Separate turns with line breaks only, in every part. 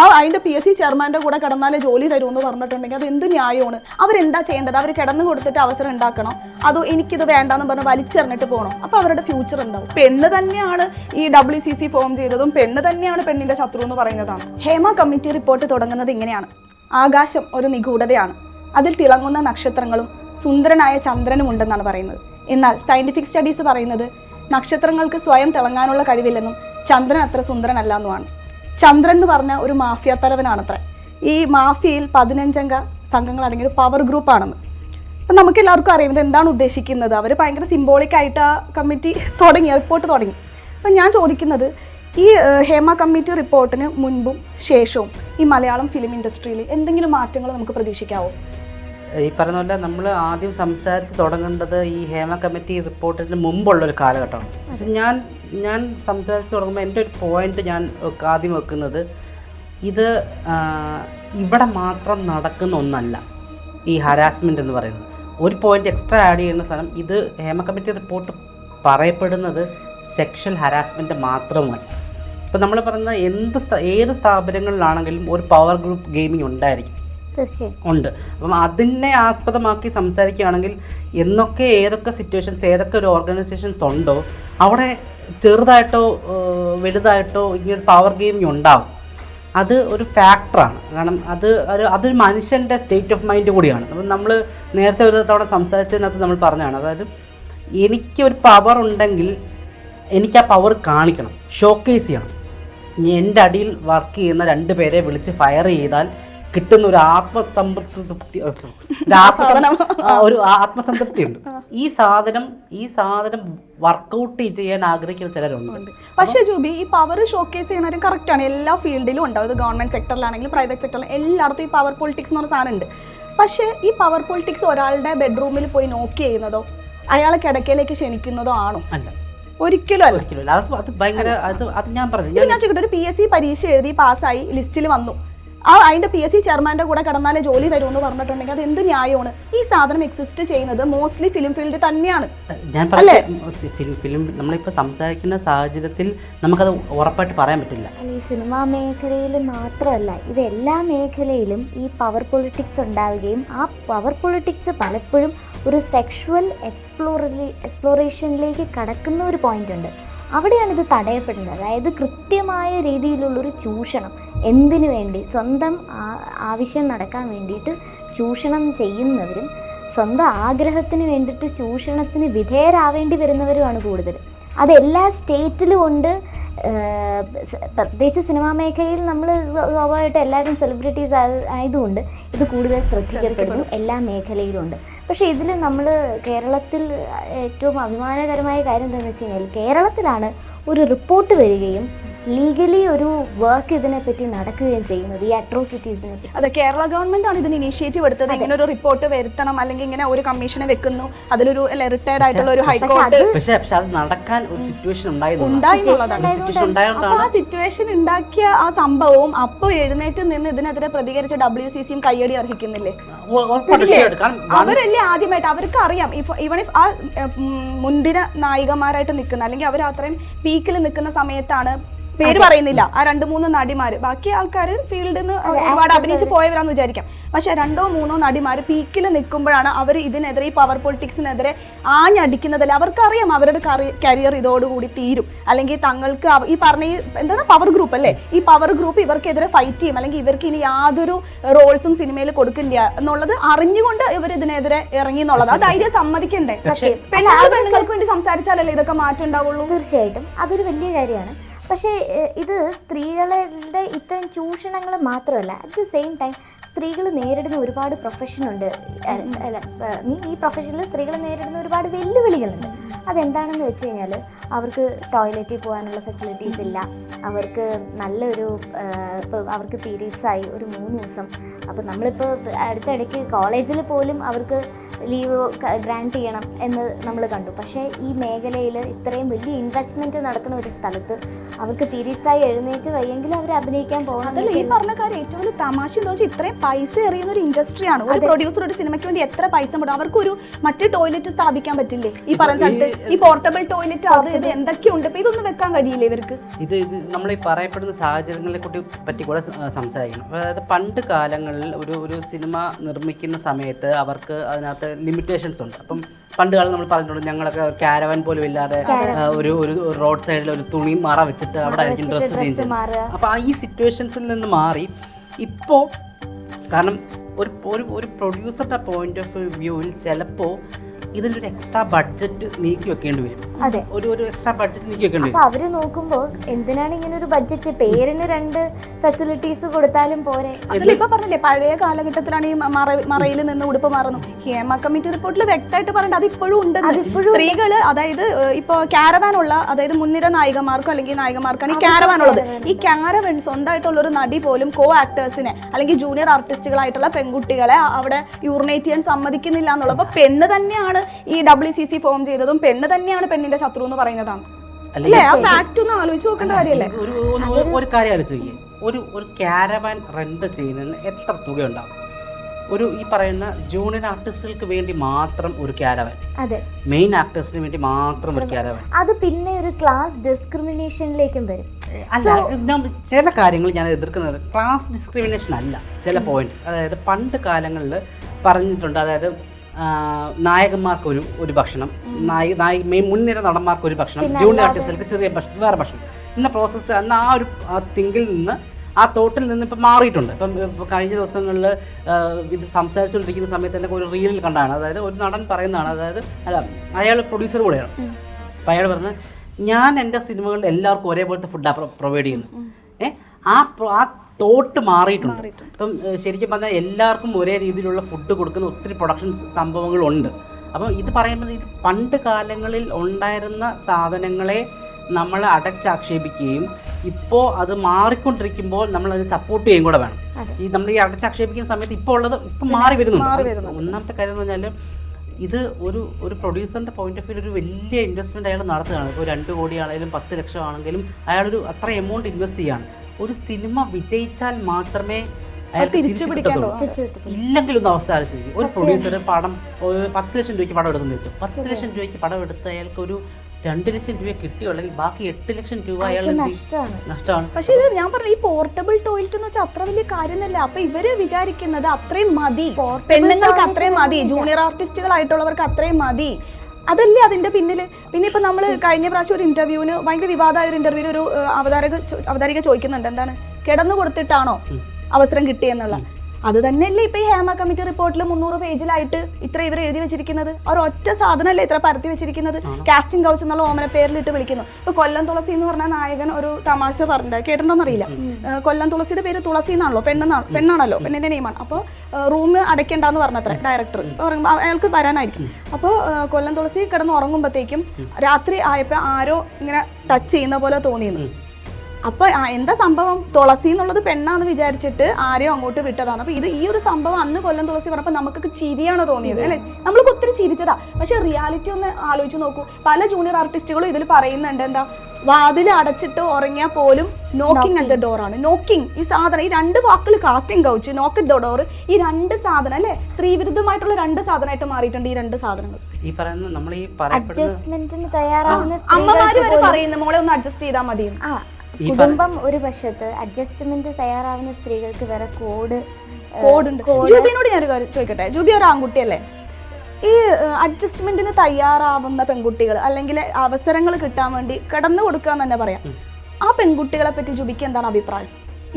ആ അതിന്റെ P S C ചെയർമാന്റെ കൂടെ കിടന്നാലേ ജോലി തരുമെന്ന് പറഞ്ഞിട്ടുണ്ടെങ്കിൽ അത് എന്ത് ന്യായമാണ്? അവരെന്താ ചെയ്യേണ്ടത്? അവർ കിടന്നു കൊടുത്തിട്ട് അവസരം ഉണ്ടാക്കണം? അതോ എനിക്കിത് വേണ്ടെന്ന് പറഞ്ഞ് വലിച്ചെറിഞ്ഞിട്ട് പോകണം അപ്പോൾ അവരുടെ ഫ്യൂച്ചർ ഉണ്ടാവും പെണ്ണ് തന്നെയാണ് ഈ ഡബ്ല്യു സി സി ഫോം ചെയ്തതും പെണ്ണ് തന്നെയാണ് പെണ്ണിന്റെ ശത്രു എന്ന് പറയുന്നതാണ്. ഹേമ കമ്മിറ്റി റിപ്പോർട്ട് തുടങ്ങുന്നത് ഇങ്ങനെയാണ്. ആകാശം ഒരു നിഗൂഢതയാണ്. അതിൽ തിളങ്ങുന്ന നക്ഷത്രങ്ങളും സുന്ദരനായ ചന്ദ്രനും ഉണ്ടെന്നാണ് പറയുന്നത്. എന്നാൽ സയന്റിഫിക് സ്റ്റഡീസ് പറയുന്നത് നക്ഷത്രങ്ങൾക്ക് സ്വയം തിളങ്ങാനുള്ള കഴിവില്ലെന്നും ചന്ദ്രൻ അത്ര സുന്ദരനല്ല എന്നുമാണ്. ചന്ദ്രൻ എന്ന് പറഞ്ഞ ഒരു മാഫിയ തലവനാണത്രേ. ഈ മാഫിയയിൽ പതിനഞ്ചംഗ സംഘങ്ങൾ അടങ്ങിയ ഒരു പവർ ഗ്രൂപ്പ് ആണെന്ന്. അപ്പം നമുക്ക് എല്ലാവർക്കും അറിയാം ഇത് എന്താണ് ഉദ്ദേശിക്കുന്നത്. അവർ ഭയങ്കര സിംബോളിക് ആയിട്ട് ആ കമ്മിറ്റി തുടങ്ങി റിപ്പോർട്ട് തുടങ്ങി. അപ്പം ഞാൻ ചോദിക്കുന്നത് ഈ ഹേമ കമ്മിറ്റി റിപ്പോർട്ടിന് മുൻപും ശേഷവും ഈ മലയാളം ഫിലിം ഇൻഡസ്ട്രിയിൽ എന്തെങ്കിലും മാറ്റങ്ങൾ നമുക്ക് പ്രതീക്ഷിക്കാവോ?
ഈ പറഞ്ഞ പോലെ നമ്മൾ ആദ്യം സംസാരിച്ച് തുടങ്ങേണ്ടത് ഈ ഹേമ കമ്മിറ്റി റിപ്പോർട്ടിന് മുമ്പുള്ളൊരു കാലഘട്ടമാണ്. പക്ഷെ ഞാൻ ഞാൻ സംസാരിച്ച് തുടങ്ങുമ്പോൾ എന്റെ ഒരു പോയിന്റ് ഞാൻ ആദ്യം വെക്കുന്നത് ഇത് ഇവിടെ മാത്രം നടക്കുന്ന ഒന്നല്ല ഈ ഹരാസ്മെന്റ് എന്ന് പറയുന്നത്. ഒരു പോയിന്റ് എക്സ്ട്രാ ആഡ് ചെയ്യുന്ന സ്ഥലം ഇത് ഹേമ കമ്മിറ്റി റിപ്പോർട്ട് പറയപ്പെടുന്നത് സെക്ഷൽ ഹരാസ്മെന്റ് മാത്രമല്ല ഇപ്പം നമ്മൾ പറയുന്ന എന്ത് ഏത് സ്ഥാപനങ്ങളിലാണെങ്കിലും ഒരു പവർ ഗ്രൂപ്പ് ഗെയിമിംഗ് ഉണ്ടായിരിക്കും. ഉണ്ട്. അപ്പം അതിനെ ആസ്പദമാക്കി സംസാരിക്കുകയാണെങ്കിൽ എന്നൊക്കെ ഏതൊക്കെ സിറ്റുവേഷൻസ് ഏതൊക്കെ ഒരു ഓർഗനൈസേഷൻസ് ഉണ്ടോ അവിടെ ചെറുതായിട്ടോ വലുതായിട്ടോ ഇങ്ങനെ പവർ ഗെയിം ഉണ്ടാവും. അത് ഒരു ഫാക്ടറാണ് കാരണം അത് ഒരു അതൊരു മനുഷ്യന്റെ സ്റ്റേറ്റ് ഓഫ് മൈൻഡ് കൂടിയാണ്. അപ്പം നമ്മൾ നേരത്തെ ഒരു തവണ സംസാരിച്ചതിനകത്ത് നമ്മൾ പറഞ്ഞതാണ്. അതായത് എനിക്ക് ഒരു പവർ ഉണ്ടെങ്കിൽ എനിക്ക് ആ പവർ കാണിക്കണം. ഷോക്കേസ് ചെയ്യണം. എന്റെ അടിയിൽ വർക്ക് ചെയ്യുന്ന രണ്ട് പേരെ വിളിച്ച് ഫയർ ചെയ്താൽ കിട്ടുന്ന ഒരു ആത്മസംതൃപ്തി ഒരു ആത്മസംതൃപ്തി ഉണ്ട്. ഈ സാധനം ഈ സാധനം വർക്കൗട്ട് ചെയ്യാൻ ആഗ്രഹിക്കുന്ന ചിലരുണ്ട്.
പക്ഷേ ജൂബി ഈ പവർ ഷോക്കേസ് ചെയ്യുന്നവരും കറക്റ്റ് ആണ്. എല്ലാ ഫീൽഡിലും ഉണ്ടാവും ഇത് ഗവൺമെന്റ് സെക്ടറിലാണെങ്കിലും പ്രൈവറ്റ് സെക്ടറിലും എല്ലായിടത്തും ഈ പവർ പൊളിറ്റിക്സ് എന്ന് പറഞ്ഞ സാധനം ഉണ്ട്. പക്ഷേ ഈ പവർ പൊളിറ്റിക്സ് ഒരാളുടെ ബെഡ്റൂമിൽ പോയി നോക്കി ചെയ്യുന്നതോ അയാളെ കിടക്കയിലേക്ക് ക്ഷണിക്കുന്നതോ ആണോ?
അല്ല.
ഒരിക്കലും അല്ല.
അത് ഭയങ്കര അത് അത് ഞാൻ പറഞ്ഞു ഞാൻ
ഞാൻ ചോദിക്കട്ടെ ഒരു പി എസ് സി പരീക്ഷ എഴുതി പാസ്സായി ലിസ്റ്റിൽ വന്നു. ആ അതിന്റെ പി എസ് സി ചെയർമാന്റെ കൂടെ കടന്നാലേ ജോലി തരുമെന്ന് പറഞ്ഞിട്ടുണ്ടെങ്കിൽ അത് എന്ത് ന്യായമാണ്? ഈ സാധനം എക്സിസ്റ്റ് ചെയ്യുന്നത് മോസ്റ്റ്ലി ഫിലിം ഫീൽഡ് തന്നെയാണ്.
ഞാൻ ഫിലിം നമ്മളിപ്പോൾ സംസാരിക്കുന്ന സാഹചര്യത്തിൽ നമുക്കത് ഉറപ്പായിട്ട് പറയാൻ പറ്റില്ല.
ഈ സിനിമാ മേഖലയിൽ മാത്രമല്ല ഇത് എല്ലാ മേഖലയിലും ഈ പവർ പൊളിറ്റിക്സ് ഉണ്ടാവുകയും ആ പവർ പൊളിറ്റിക്സ് പലപ്പോഴും ഒരു സെക്ഷുവൽ എക്സ്പ്ലോറി എക്സ്പ്ലോറേഷനിലേക്ക് കടക്കുന്ന ഒരു പോയിന്റ് ഉണ്ട്. അവിടെയാണ് ഇത് തടയപ്പെടുന്നത്. അതായത് കൃത്യമായ രീതിയിലുള്ളൊരു ചൂഷണം. എന്തിനു വേണ്ടി? സ്വന്തം ആവശ്യം നടക്കാൻ വേണ്ടിയിട്ട് ചൂഷണം ചെയ്യുന്നവരും സ്വന്തം ആഗ്രഹത്തിന് വേണ്ടിയിട്ട് ചൂഷണത്തിന് വിധേയരാവേണ്ടി വരുന്നവരുമാണ് കൂടുതൽ അത് എല്ലാ സ്റ്റേറ്റിലും ഉണ്ട്. പ്രത്യേകിച്ച് സിനിമാ മേഖലയിൽ നമ്മൾ സ്വാഭാവികമായിട്ട് എല്ലാവരും സെലിബ്രിറ്റീസ് ആയതുകൊണ്ട് ഇത് കൂടുതൽ ശ്രദ്ധിക്കപ്പെടുന്നു. എല്ലാ മേഖലയിലും ഉണ്ട് പക്ഷേ ഇതിൽ നമ്മൾ കേരളത്തിൽ ഏറ്റവും അഭിമാനകരമായ കാര്യം എന്താണെന്ന് വെച്ച് കഴിഞ്ഞാൽ കേരളത്തിലാണ് ഒരു റിപ്പോർട്ട് വരികയും ലീഗലി ഒരു വർക്ക് ഇതിനെ പറ്റി നടക്കുകയും ചെയ്യുന്നത് ഈ അട്രോസിറ്റീസിനെ പറ്റി.
അതെ കേരള ഗവൺമെന്റ് ആണ് ഇതിന് ഇനിഷ്യേറ്റീവ് എടുത്തത്. ഇങ്ങനെ ഒരു റിപ്പോർട്ട് വരുത്തണം അല്ലെങ്കിൽ ഇങ്ങനെ ഒരു കമ്മീഷനെ വെക്കുന്നു അതിലൊരു റിട്ടയർഡ് ആയിട്ടുള്ള ഒരു
ഹൈക്കോടതി
പക്ഷേ പക്ഷെ അത് നടക്കാൻ ഒരു സിറ്റുവേഷൻ ഉണ്ടായതുകൊണ്ടാണ്.
ഉണ്ടായി എന്നുള്ളതാണ്.
സിറ്റുവേഷൻ
അപ്പൊ
ഉണ്ടായതുകൊണ്ടാണ്.
ആ സിറ്റുവേഷൻ ഉണ്ടാക്കിയ ആ സംഭവവും അപ്പോൾ എഴുന്നേറ്റ് നിന്ന് ഇതിനെതിരെ പ്രതികരിച്ച ഡബ്ല്യു സി സിയും കയ്യടി അർഹിക്കുന്നില്ലേ? അവരല്ലേ ആദ്യമായിട്ട്? അവർക്ക് അറിയാം ഇപ്പൊ ഇവൺ ആ മുൻതിര മുൻദിന നായികമാരായിട്ട് നിൽക്കുന്ന അല്ലെങ്കിൽ അവർ അത്രയും പീക്കിൽ നിൽക്കുന്ന സമയത്താണ് പേര് പറയുന്നില്ല. ആ രണ്ട് മൂന്ന് നടിമാര്. ബാക്കി ആൾക്കാർ ഫീൽഡിൽ നിന്ന് ഒരുപാട് അഭിനയിച്ച് പോയവരാന്ന് വിചാരിക്കാം. പക്ഷെ രണ്ടോ മൂന്നോ നടിമാര് പീക്കിൽ നിൽക്കുമ്പോഴാണ് അവർ ഇതിനെതിരെ ഈ പവർ പൊളിറ്റിക്സിനെതിരെ ആഞ്ഞടിക്കുന്നതല്ല? അവർക്കറിയാം അവരുടെ കരിയർ ഇതോടുകൂടി തീരും. അല്ലെങ്കിൽ തങ്ങൾക്ക് ഈ പറഞ്ഞ ഈ എന്താണ് പവർ ഗ്രൂപ്പ് അല്ലേ? ഈ പവർ ഗ്രൂപ്പ് ഇവർക്കെതിരെ ഫൈറ്റ് ചെയ്യും. അല്ലെങ്കിൽ ഇവർക്ക് ഇനി യാതൊരു റോൾസും സിനിമയിൽ കൊടുക്കില്ല എന്നുള്ളത് അറിഞ്ഞുകൊണ്ട് ഇവർ ഇതിനെതിരെ ഇറങ്ങി എന്നുള്ളത് ആ ധൈര്യം സമ്മതിക്കണ്ടേ? പെണ്ണുങ്ങൾ പെണ്ണുങ്ങൾക്ക് വേണ്ടി സംസാരിച്ചാലല്ലേ ഇതൊക്കെ മാറ്റം ഉണ്ടാവുള്ളൂ?
തീർച്ചയായിട്ടും. അതൊരു വലിയ കാര്യമാണ്. പക്ഷേ ഇത് സ്ത്രീകളുടെ ഇത്തരം ചൂഷണങ്ങൾ മാത്രമല്ല അറ്റ് ദ സെയിം ടൈം സ്ത്രീകൾ നേരിടുന്ന ഒരുപാട് പ്രൊഫഷനുണ്ട് നീ ഈ- പ്രൊഫഷനിൽ സ്ത്രീകൾ നേരിടുന്ന ഒരുപാട് വെല്ലുവിളികളുണ്ട്. അതെന്താണെന്ന് വെച്ച് കഴിഞ്ഞാൽ അവർക്ക് ടോയ്ലറ്റിൽ പോകാനുള്ള ഫെസിലിറ്റീസ് ഇല്ല. അവർക്ക് നല്ലൊരു ഇപ്പോൾ അവർക്ക് പീരീഡ്സ് ആയി ഒരു മൂന്ന് ദിവസം. അപ്പോൾ നമ്മളിപ്പോൾ അടുത്തിടയ്ക്ക് കോളേജിൽ പോലും അവർക്ക് ലീവ് ഗ്രാൻഡ് ചെയ്യണം എന്ന് നമ്മൾ കണ്ടു. പക്ഷേ ഈ മേഖലയിൽ ഇത്രയും വലിയ ഇൻവെസ്റ്റ്മെന്റ് നടക്കുന്ന ഒരു സ്ഥലത്ത് അവർക്ക് തിരിച്ചായി എഴുന്നേറ്റ് വയ്യെങ്കിൽ അവർ അഭിനയിക്കാൻ
പോകണം ഈ പറഞ്ഞ കാര്യം ഏറ്റവും വലിയ തമാശ എന്ന് വെച്ചാൽ ഇത്രയും പൈസ എറിയുന്ന ഒരു ഇൻഡസ്ട്രിയാണ് ഒരു പ്രൊഡ്യൂസർ ഒരു സിനിമയ്ക്ക് വേണ്ടി എത്ര പൈസ മുടും അവർക്കൊരു മറ്റ് ടോയ്ലറ്റ് സ്ഥാപിക്കാൻ പറ്റില്ലേ? ഈ പറഞ്ഞ സ്ഥലത്ത് ഈ പോർട്ടബിൾ ടോയ്ലറ്റ് അത് ഇത് എന്തൊക്കെയുണ്ട്? ഇപ്പൊ ഇതൊന്നും വെക്കാൻ കഴിയില്ലേ ഇവർക്ക്?
ഇത് ഇത് നമ്മൾ ഈ പറയപ്പെടുന്ന സാഹചര്യങ്ങളെ കുട്ടി പറ്റി കൂടെ സംസാരിക്കണം. അതായത് പണ്ട് കാലങ്ങളിൽ ഒരു ഒരു സിനിമ നിർമ്മിക്കുന്ന സമയത്ത് അവർക്ക് അതിനകത്ത് ലിമിറ്റേഷൻസ് ഉണ്ട്. അപ്പം പണ്ട് കാലം നമ്മൾ പറഞ്ഞിട്ടുണ്ട് ഞങ്ങളൊക്കെ ക്യാരവൻ പോലും ഇല്ലാതെ ഒരു ഒരു റോഡ് സൈഡിൽ ഒരു തുണി മറ വെച്ചിട്ട് അവിടെ ആയിരിക്കും ഡ്രസ്സ് ചേഞ്ച്
ആ
അപ്പോൾ ഈ സിറ്റുവേഷൻസിൽ നിന്ന് മാറി ഇപ്പോൾ കാരണം ഒരു ഒരു ഒരു പ്രൊഡ്യൂസറുടെ പോയിന്റ് ഓഫ് വ്യൂവിൽ ചിലപ്പോൾ ഇതിലൊരു എക്സ്ട്രാ ബഡ്ജറ്റ് നീക്കി വെക്കേണ്ടി വരും.
അതെ.
ഒരു ഒരു എക്സ്ട്രാ ബഡ്ജറ്റ് നീക്കി വെക്കേണ്ടി വരും.
അവർ നോക്കുമ്പോ എന്തിനാണ് ഇങ്ങനെ ഒരു ബഡ്ജറ്റ് പേരിന് രണ്ട് ഫെസിലിറ്റീസ് കൊടുത്താലും പോരെ?
ഇപ്പൊ പറഞ്ഞില്ലേ പഴയ കാലഘട്ടത്തിലാണ് ഈ മറ മറയിൽ നിന്ന് ഉടുപ്പ് മാറുന്നു. ഹേമ കമ്മിറ്റി റിപ്പോർട്ടിൽ വ്യക്തമായിട്ട് പറഞ്ഞിട്ട് അത് ഇപ്പോഴും ഉണ്ട്.
സ്ത്രീകൾ
സ്ത്രീകൾ അതായത് ഇപ്പൊ ക്യാരവാൻ ഉള്ള അതായത് മുൻനിര നായികമാർക്കോ അല്ലെങ്കിൽ നായികമാർക്കാണ് ഈ ക്യാരവാൻ ഉള്ളത് ഈ ക്യാരവൻ സ്വന്തമായിട്ടുള്ള ഒരു നടി പോലും കോ ആക്ടേഴ്സിനെ അല്ലെങ്കിൽ ജൂനിയർ ആർട്ടിസ്റ്റുകളായിട്ടുള്ള പെൺകുട്ടികളെ അവിടെ യൂറിനേറ്റ് ചെയ്യാൻ സമ്മതിക്കുന്നില്ല എന്നുള്ളത് അപ്പൊ പെണ്ണ് തന്നെയാണ് ഈ ഡബ്ല്യു സി സി ഫോം ചെയ്തതും പെണ്ണ് തന്നെയാണ് പെണ്ണിന്റെ ശത്രു എന്ന് പറയുന്നതാണ്. അല്ലേ ആ ഫാക്ട് ഒന്ന് ആലോചിച്ച് നോക്കേണ്ട കാര്യമല്ലേ?
ഒരു ഒരു- കാര്യം ആലോചിക്കുക ഒരു ഒരു ക്യാരവാൻ റെന്റ് ചെയ്യുന്നതിന് എത്ര തുക ഉണ്ടാവും ഒരു ഈ പറയുന്ന ജൂനിയർ ആർട്ടിസ്റ്റുകൾക്ക് വേണ്ടി മാത്രം ഒരു ക്യാരവൻ
അതെ.
മെയിൻ ആക്ടേഴ്സിന് വേണ്ടി മാത്രം ഒരു ക്യാരവൻ
അത് പിന്നെ ഒരു ക്ലാസ് ഡിസ്ക്രിമിനേഷനിലേക്കും വരും.
അല്ല ചില കാര്യങ്ങൾ ഞാൻ എതിർക്കുന്നത് ക്ലാസ് ഡിസ്ക്രിമിനേഷൻ അല്ല ചില പോയിന്റ് അതായത് പണ്ട് കാലങ്ങളിൽ പറഞ്ഞിട്ടുണ്ട് അതായത് ആ, നായകന്മാർക്ക് ഒരു ഭക്ഷണം. നായി നായി മെയിൻ മുൻനിര നടന്മാർക്കൊരു ഭക്ഷണം. ജൂനിയർ ആർട്ടിസ്റ്റുകൾക്ക് ചെറിയ ഭക്ഷണം വേറെ ഭക്ഷണം. ഇന്ന പ്രോസസ്സ് അന്ന് ആ ഒരു തിങ്കിൽ നിന്ന് ആ തോട്ടിൽ നിന്ന് ഇപ്പം മാറിയിട്ടുണ്ട്. ഇപ്പം കഴിഞ്ഞ ദിവസങ്ങളിൽ ഇത് സംസാരിച്ചുകൊണ്ടിരിക്കുന്ന സമയത്ത് തന്നെ ഒരു റീലിൽ കണ്ടാണ്. അതായത് ഒരു നടൻ പറയുന്നതാണ്. അതായത് അല്ല അയാൾ പ്രൊഡ്യൂസർ കൂടെയാണ്. അപ്പം അയാൾ പറഞ്ഞത് ഞാൻ എന്റെ സിനിമകളിൽ എല്ലാവർക്കും ഒരേപോലത്തെ ഫുഡാണ് പ്രൊവൈഡ് ചെയ്യുന്നത് ഏഹ് ആ ആ തോട്ട് മാറിയിട്ടുണ്ട്. ഇപ്പം ശരിക്കും പറഞ്ഞാൽ എല്ലാവർക്കും ഒരേ രീതിയിലുള്ള ഫുഡ് കൊടുക്കുന്ന ഒത്തിരി പ്രൊഡക്ഷൻ സംഭവങ്ങളുണ്ട്. അപ്പം ഇത് പറയുമ്പോൾ ഇത് പണ്ട് കാലങ്ങളിൽ ഉണ്ടായിരുന്ന സാധനങ്ങളെ നമ്മൾ അടച്ചാക്ഷേപിക്കുകയും ഇപ്പോൾ അത് മാറിക്കൊണ്ടിരിക്കുമ്പോൾ നമ്മൾ അതിന് സപ്പോർട്ട് ചെയ്യുകയും കൂടെ വേണം. ഈ നമ്മൾ ഈ അടച്ചാക്ഷേപിക്കുന്ന സമയത്ത് ഇപ്പോൾ ഉള്ളത് ഇപ്പം മാറി വരുന്നുണ്ട്. ഒന്നാമത്തെ കാര്യം എന്ന് പറഞ്ഞാൽ ഇത് ഒരു ഒരു പ്രൊഡ്യൂസറിന്റെ പോയിന്റ് ഓഫ് വ്യൂ ഒരു വലിയ ഇൻവെസ്റ്റ്മെന്റ് അയാൾ നടത്തുകയാണ്. ഇപ്പോൾ രണ്ട് കോടിയാണെങ്കിലും പത്ത് ലക്ഷം ആണെങ്കിലും അയാളൊരു അത്ര എമൗണ്ട് ഇൻവെസ്റ്റ് ചെയ്യാണ്. ഒരു സിനിമ വിജയിച്ചാൽ മാത്രമേ ഇല്ലെങ്കിൽ ഒന്ന് അവസ്ഥ ആലോചിക്കും. ഒരു പ്രൊഡ്യൂസർ പടം പത്ത് ലക്ഷം രൂപയ്ക്ക് പടം എടുത്തെന്ന് വെച്ചു പത്ത് ലക്ഷം രൂപയ്ക്ക് പടം എടുത്ത് അയാൾക്ക് ഒരു രണ്ട് ലക്ഷം രൂപ കിട്ടിയുള്ളെങ്കിൽ ബാക്കി എട്ട് ലക്ഷം രൂപ അയാൾ?
നഷ്ടമാണ്.
പക്ഷെ ഇത് ഞാൻ പറഞ്ഞ ഈ പോർട്ടബിൾ ടോയ്ലറ്റ് എന്ന് വെച്ചാൽ അത്ര വലിയ കാര്യമൊന്നുമല്ല. അപ്പൊ ഇവർ വിചാരിക്കുന്നത് അത്രയും മതി. പെണ്ണുങ്ങൾക്ക് അത്രയും മതി. ജൂനിയർ ആർട്ടിസ്റ്റുകളായിട്ടുള്ളവർക്ക് അത്രയും മതി. അതല്ലേ അതിന്റെ പിന്നിൽ പിന്നെ ഇപ്പൊ നമ്മൾ കഴിഞ്ഞ പ്രാവശ്യം ഒരു ഇന്റർവ്യൂവിന് ഭയങ്കര വിവാദമായ ഒരു ഇന്റർവ്യൂവിന് ഒരു അവതാരക അവതാരിക ചോദിക്കുന്നുണ്ട്. എന്താണ്? കിടന്നു കൊടുത്തിട്ടാണോ അവസരം കിട്ടിയെന്നുള്ള. അത് തന്നെയല്ലേ ഇപ്പൊ ഈ ഹേമ കമ്മിറ്റി റിപ്പോർട്ടിൽ മുന്നൂറ് പേജിലായിട്ട് ഇത്ര ഇവർ എഴുതി വെച്ചിരിക്കുന്നത്? ഒരു ഒറ്റ സാധനമല്ലേ ഇത്ര പരത്തി വെച്ചിരിക്കുന്നത്? കാസ്റ്റിംഗ് കൗച്ച് എന്നുള്ള ഓമന പേരിലിട്ട് വിളിക്കുന്നു. ഇപ്പൊ കൊല്ലം തുളസി എന്ന് പറഞ്ഞ നായകൻ ഒരു തമാശ പറഞ്ഞിട്ട് കേട്ടിട്ടുണ്ടോ അറിയില്ല കൊല്ലം തുളസിയുടെ പേര് തുളസി എന്നാണല്ലോ പെണ്ണെന്നാണ് പെണ്ണാണല്ലോ പെണ്ണിന്റെ നെയിമാണ് അപ്പോൾ റൂം അടയ്ക്കണ്ടെന്ന് പറഞ്ഞത്ര ഡയറക്ടർ അയാൾക്ക് വരാനായിരിക്കും. അപ്പോൾ കൊല്ലം തുളസി കിടന്ന് ഉറങ്ങുമ്പോഴത്തേക്കും രാത്രി ആയപ്പോൾ ആരോ ഇങ്ങനെ ടച്ച് ചെയ്യുന്ന പോലെ തോന്നിയിരുന്നു അപ്പൊ എന്താ സംഭവം? തുളസി എന്നുള്ളത് പെണ്ണാന്ന് വിചാരിച്ചിട്ട് ആരെയും അങ്ങോട്ട് വിട്ടതാണ്. അപ്പൊ ഇത് ഈ ഒരു സംഭവം അന്ന് കൊല്ലം തുളസി പറഞ്ഞപ്പോൾ നമുക്കൊക്കെ ചിരിയാണ് തോന്നിയത് അല്ലെ? നമ്മൾക്ക് ഒത്തിരി ചിരിച്ചതാ. പക്ഷെ റിയാലിറ്റി ഒന്ന് ആലോചിച്ച് നോക്കൂ. പല ജൂനിയർ ആർട്ടിസ്റ്റുകളും ഇതിൽ പറയുന്നുണ്ട് എന്താ വാതിൽ അടച്ചിട്ട് ഉറങ്ങിയാൽ പോലും നോക്കിംഗ് അറ്റ് ദ ഡോർ ആണ്. നോക്കിംഗ് ഈ സാധനം ഈ രണ്ട് വാക്കുകൾ casting couch knock the door ഈ രണ്ട് സാധനം അല്ലെ? സ്ത്രീവിരുദ്ധമായിട്ടുള്ള രണ്ട് സാധനമായിട്ട് മാറിയിട്ടുണ്ട് ഈ രണ്ട് സാധനങ്ങൾ
ഈ പറയുന്ന നമ്മൾ ഈ
അഡ്ജസ്റ്റ്മെന്റിന് തയ്യാറാവുന്ന
അമ്മമാര് വരെ പറയുന്നു മോളെ ഒന്ന് അഡ്ജസ്റ്റ് ചെയ്താൽ മതി
ആ കുടുംബം ഒരു വശത്ത് അഡ്ജസ്റ്റ്മെന്റ് തയ്യാറാവുന്ന സ്ത്രീകൾക്ക് വേറെ കോഡ്
കോഡുണ്ട്. ജൂബിനോട് ഞാനൊരു കാര്യം ചോദിക്കട്ടെ? ജൂബി ഒരു ആൺകുട്ടിയല്ലേ ഈ അഡ്ജസ്റ്റ്മെന്റിന് തയ്യാറാവുന്ന പെൺകുട്ടികൾ അല്ലെങ്കിൽ അവസരങ്ങൾ കിട്ടാൻ വേണ്ടി കടന്നു കൊടുക്കുക എന്ന് തന്നെ പറയാം. ആ പെൺകുട്ടികളെ പറ്റി ജുബിക്ക് എന്താണ് അഭിപ്രായം?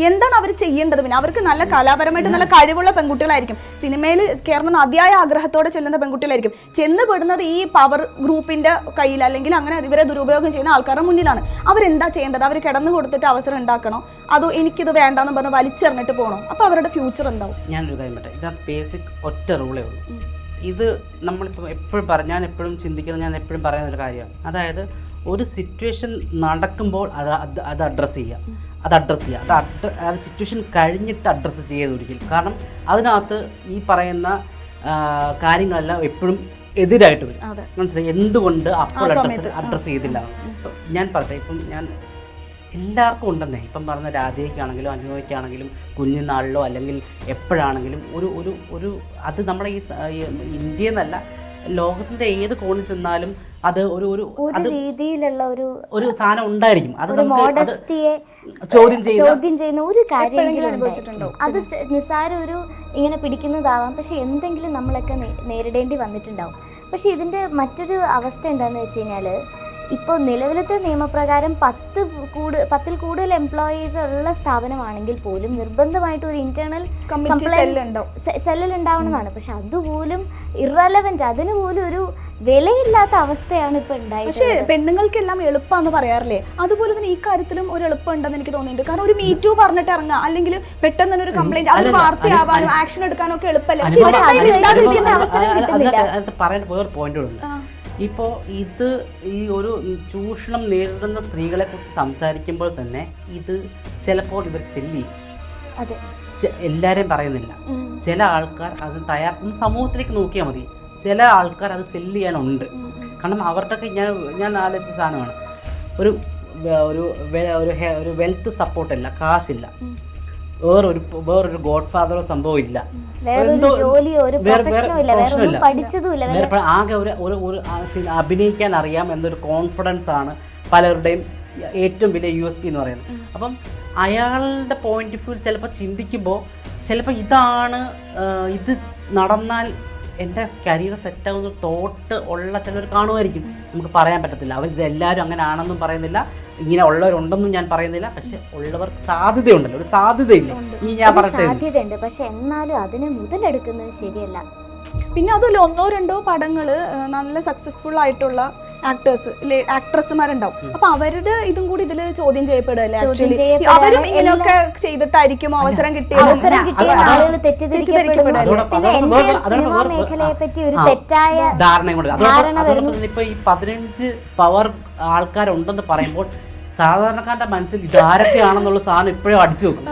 എന്താണ് അവർ ചെയ്യേണ്ടത്? പിന്നെ അവർക്ക് നല്ല കലാപരമായിട്ട് നല്ല കഴിവുള്ള പെൺകുട്ടികളായിരിക്കും. സിനിമയിൽ കയറണമെന്ന് അതിയായ ആഗ്രഹത്തോടെ ചെല്ലുന്ന പെൺകുട്ടികളായിരിക്കും. ചെന്ന് പെടുന്നത് ഈ പവർ ഗ്രൂപ്പിന്റെ കയ്യിൽ അല്ലെങ്കിൽ അങ്ങനെ ഇവരെ ദുരുപയോഗം ചെയ്യുന്ന ആൾക്കാരുടെ മുന്നിലാണ്. അവരെന്താ ചെയ്യേണ്ടത്? അവർ കിടന്നു കൊടുത്തിട്ട് അവസരം ഉണ്ടാക്കണോ? അതോ എനിക്കിത് വേണ്ടെന്ന് പറഞ്ഞ് വലിച്ചെറിഞ്ഞിട്ട് പോകണോ? അപ്പൊ അവരുടെ ഫ്യൂച്ചർ എന്താവും?
ഞാനൊരു കാര്യം പറ്റേ ഇതിനകത്ത് ബേസിക് ഒറ്റ റൂളേ ഉള്ളൂ. ഇത് നമ്മളിപ്പോൾ എപ്പോഴും പറഞ്ഞാൽ എപ്പോഴും ചിന്തിക്കുന്നത് ഞാൻ എപ്പോഴും പറയുന്ന ഒരു കാര്യമാണ്. അതായത് ഒരു സിറ്റുവേഷൻ നടക്കുമ്പോൾ അത് അത് അഡ്രസ്സ് ചെയ്യുക. അത് അഡ്രസ്സ് ചെയ്യുക. അത് അത് സിറ്റുവേഷൻ കഴിഞ്ഞിട്ട് അഡ്രസ്സ് ചെയ്യരുത് ഒരിക്കലും കാരണം അതിനകത്ത് ഈ പറയുന്ന കാര്യങ്ങളെല്ലാം എപ്പോഴും എതിരായിട്ട് വരും. മനസ്സിലായി? എന്തുകൊണ്ട് അപ്പോൾ അഡ്രസ്സ് അഡ്രസ്സ് ചെയ്തില്ല? ഞാൻ പറയട്ടെ ഇപ്പം ഞാൻ എല്ലാവർക്കും ഉണ്ടെന്നേ. ഇപ്പം പറഞ്ഞ രാധയ്ക്കാണെങ്കിലും അനുഭവിക്കാണെങ്കിലും കുഞ്ഞുനാളിലോ അല്ലെങ്കിൽ എപ്പോഴാണെങ്കിലും ഒരു ഒരു ഒരു അത് നമ്മുടെ ഈ ഇന്ത്യയെന്നല്ല ഈ ഇന്ത്യ എന്നല്ല ലോകത്തിന്റെ ഏത് കോണിൽ ചെന്നാലും അത് ഒരു ഒരു
ഒരു രീതിയിലുള്ള ഒരു
ഒരു സാധനം ഉണ്ടായിരിക്കും. അത്
മോഡസ്റ്റിയെ
ചോദ്യം ചെയ്യുന്ന
ചോദ്യം ചെയ്യുന്ന ഒരു കാര്യം അത് നിസാര നിസ്സാര ഒരു ഇങ്ങനെ പിടിക്കുന്നതാവാം. പക്ഷെ എന്തെങ്കിലും നമ്മളൊക്കെ നേരിടേണ്ടി വന്നിട്ടുണ്ടാവും. പക്ഷെ ഇതിന്റെ മറ്റൊരു അവസ്ഥ എന്താന്ന് വെച്ച് കഴിഞ്ഞാൽ ഇപ്പോൾ നിലവിലത്തെ നിയമപ്രകാരം പത്ത് കൂടു പത്തിൽ കൂടുതൽ എംപ്ലോയീസ് ഉള്ള സ്ഥാപനമാണെങ്കിൽ പോലും നിർബന്ധമായിട്ട് ഒരു ഇന്റേണൽ
കമ്മിറ്റി സെൽ ഉണ്ടോ
സെല്ലിൽ ഉണ്ടാവണമെന്നാണ് പക്ഷെ അതുപോലും ഇറലവന്റ് അതിന് പോലും ഒരു വിലയില്ലാത്ത അവസ്ഥയാണ് ഇപ്പൊ
പക്ഷേ
ഉണ്ടായിട്ടുള്ളത്
പെണ്ണുങ്ങൾക്കെല്ലാം എളുപ്പമാണെന്ന് പറയാറില്ലേ അതുപോലെ തന്നെ ഈ കാര്യത്തിലും ഒരു എളുപ്പമുണ്ടെന്ന് എനിക്ക് തോന്നിയിട്ടുണ്ട് കാരണം ഒരു മീറ്റു പറഞ്ഞിട്ട് ഇറങ്ങുക അല്ലെങ്കിൽ പെട്ടെന്ന് തന്നെ ഒരു കംപ്ലൈന്റ് അത് വാർത്തയാവാനും ആക്ഷൻ എടുക്കാനും ഒക്കെ എളുപ്പമല്ലേ പക്ഷേ അവസരം
കിട്ടുന്നില്ല.
വേറെ പോയിന്റുണ്ട്. ഇപ്പോൾ ഇത് ഈ ഒരു ചൂഷണം നേരിടുന്ന സ്ത്രീകളെ കുറിച്ച് സംസാരിക്കുമ്പോൾ തന്നെ ഇത് ചിലപ്പോൾ ഇവർ സെല്ലി
അതെ.
എല്ലാവരെയും പറയുന്നില്ല. ചില ആൾക്കാർ അത് തയ്യാർ സമൂഹത്തിലേക്ക് നോക്കിയാൽ മതി. ചില ആൾക്കാർ അത് സെല്ല് ചെയ്യാനുണ്ട്. കാരണം അവരുടെയൊക്കെ ഞാൻ ഞാൻ ആലോചിച്ച സാധനമാണ്. ഒരു ഒരു ഒരു വെൽത്ത് സപ്പോർട്ടില്ല കാശില്ല. വേറൊരു വേറൊരു ഗോഡ് ഫാദറോ സംഭവം ഇല്ല. ആകെ ഒരു ഒരു അഭിനയിക്കാൻ അറിയാം എന്നൊരു കോൺഫിഡൻസ് ആണ് പലരുടെയും ഏറ്റവും വലിയ യു എസ് പി എന്ന് പറയുന്നത്. അപ്പം അയാളുടെ പോയിന്റ് ഓഫ് വ്യൂ ചിലപ്പോൾ ചിന്തിക്കുമ്പോൾ ചിലപ്പോൾ ഇതാണ് ഇത് നടന്നാൽ എന്റെ കരിയർ സെറ്റാവുന്ന തോട്ട് ഉള്ള ചിലർ കാണുമായിരിക്കും. നമുക്ക് പറയാൻ പറ്റത്തില്ല. അവർ ഇതെല്ലാവരും അങ്ങനെ ആണെന്നും പറയുന്നില്ല. ഇങ്ങനെ ഉള്ളവരുണ്ടെന്നും ഞാൻ പറയുന്നില്ല. പക്ഷെ ഉള്ളവർക്ക് സാധ്യതയുണ്ടല്ലോ. ഒരു സാധ്യതയില്ല? ഇനി ഞാൻ പറയട്ടെ?
സാധ്യതയുണ്ട്. പക്ഷെ എന്നാലും അതിനെ മുതലെടുക്കുന്നത് ശരിയല്ല.
പിന്നെ അതുപോലെ ഒന്നോ രണ്ടോ പടങ്ങൾ നല്ല സക്സസ്ഫുൾ ആയിട്ടുള്ള ആക്ടേഴ്സ് ആക്ട്രസ്മാരുണ്ടാവും അപ്പൊ അവരുടെ ഇതും കൂടി ഇതിൽ ചോദ്യം
ചെയ്യപ്പെടുമല്ലേ
ആക്ച്വലി അവരും ഇങ്ങനെയൊക്കെ ചെയ്തിട്ടായിരിക്കും അവസരം കിട്ടിയത്?
അവസരം കിട്ടിയ ആളുകൾ തെറ്റിദ്ധരിക്കപ്പെടുന്നു. പിന്നെ എന്റെ സിനിമാ മേഖലയെ പറ്റി ഒരു തെറ്റായ ധാരണ വരുന്നു.
ഇപ്പൊ ഈ പതിനഞ്ച് പവർ ആൾക്കാരുണ്ടെന്ന് പറയുമ്പോൾ സാധാരണക്കാരുടെ മനസ്സിൽ ഇതാരൊക്കെയാണെന്നുള്ള സാധനം ഇപ്പോഴും അടിച്ചു വെക്കും.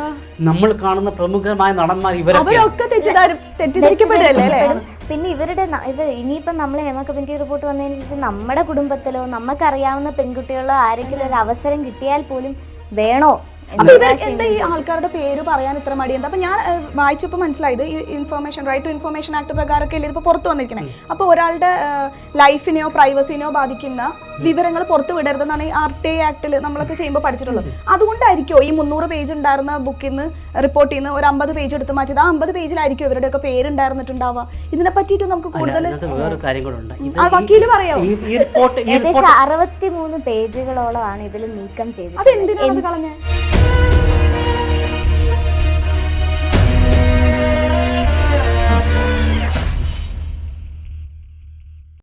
നമ്മൾ കാണുന്ന പ്രമുഖമായ നടന്മാർ ഇവരൊക്കെ
പിന്നെ ഇവരുടെ ഇത് ഇനിയിപ്പം നമ്മൾ ഹേമ കമ്മിറ്റി റിപ്പോർട്ട് വന്നതിന് ശേഷം നമ്മുടെ കുടുംബത്തിലോ നമുക്കറിയാവുന്ന പെൺകുട്ടികളോ ആരെങ്കിലും ഒരു അവസരം കിട്ടിയാൽ പോലും വേണോ?
എന്താ ഈ ആൾക്കാരുടെ പേര് പറയാൻ ഇത്ര മടിയുണ്ട് അപ്പൊ ഞാൻ വായിച്ചപ്പോ മനസ്സിലായത് ഈ information right to information act പ്രകാരമൊക്കെ അല്ലേ ഇതിപ്പോ പുറത്തു വന്നിരിക്കണേ. അപ്പൊ ഒരാളുടെ ലൈഫിനെയോ പ്രൈവസിനെയോ ബാധിക്കുന്ന വിവരങ്ങൾ പുറത്തു വിടരുതെന്നാണ് ഈ ആർ ടി ആക്ടിൽ നമ്മളൊക്കെ ചെയ്യുമ്പോൾ പഠിച്ചിട്ടുള്ളത്. അതുകൊണ്ടായിരിക്കും ഈ മുന്നൂറ് പേജ് ഉണ്ടായിരുന്ന ബുക്കിൽ നിന്ന് റിപ്പോർട്ട് ചെയ്യുന്ന ഒരു അമ്പത് പേജ് എടുത്ത് മാറ്റിയത്? ആ അമ്പത് പേജിലായിരിക്കും ഇവരുടെയൊക്കെ പേരുണ്ടായിരുന്നിട്ടുണ്ടാവുക ഇതിനെ പറ്റിയിട്ട് നമുക്ക് കൂടുതൽ
വക്കീൽ
പറയാം
ഈ- ഈ റിപ്പോർട്ട് ഈ റിപ്പോർട്ട്
അറുപത്തിമൂന്ന് പേജുകളോളമാണ് ഇതിൽ നീക്കം ചെയ്തത്
അതെന്തിനാണ് അത് കളഞ്ഞത്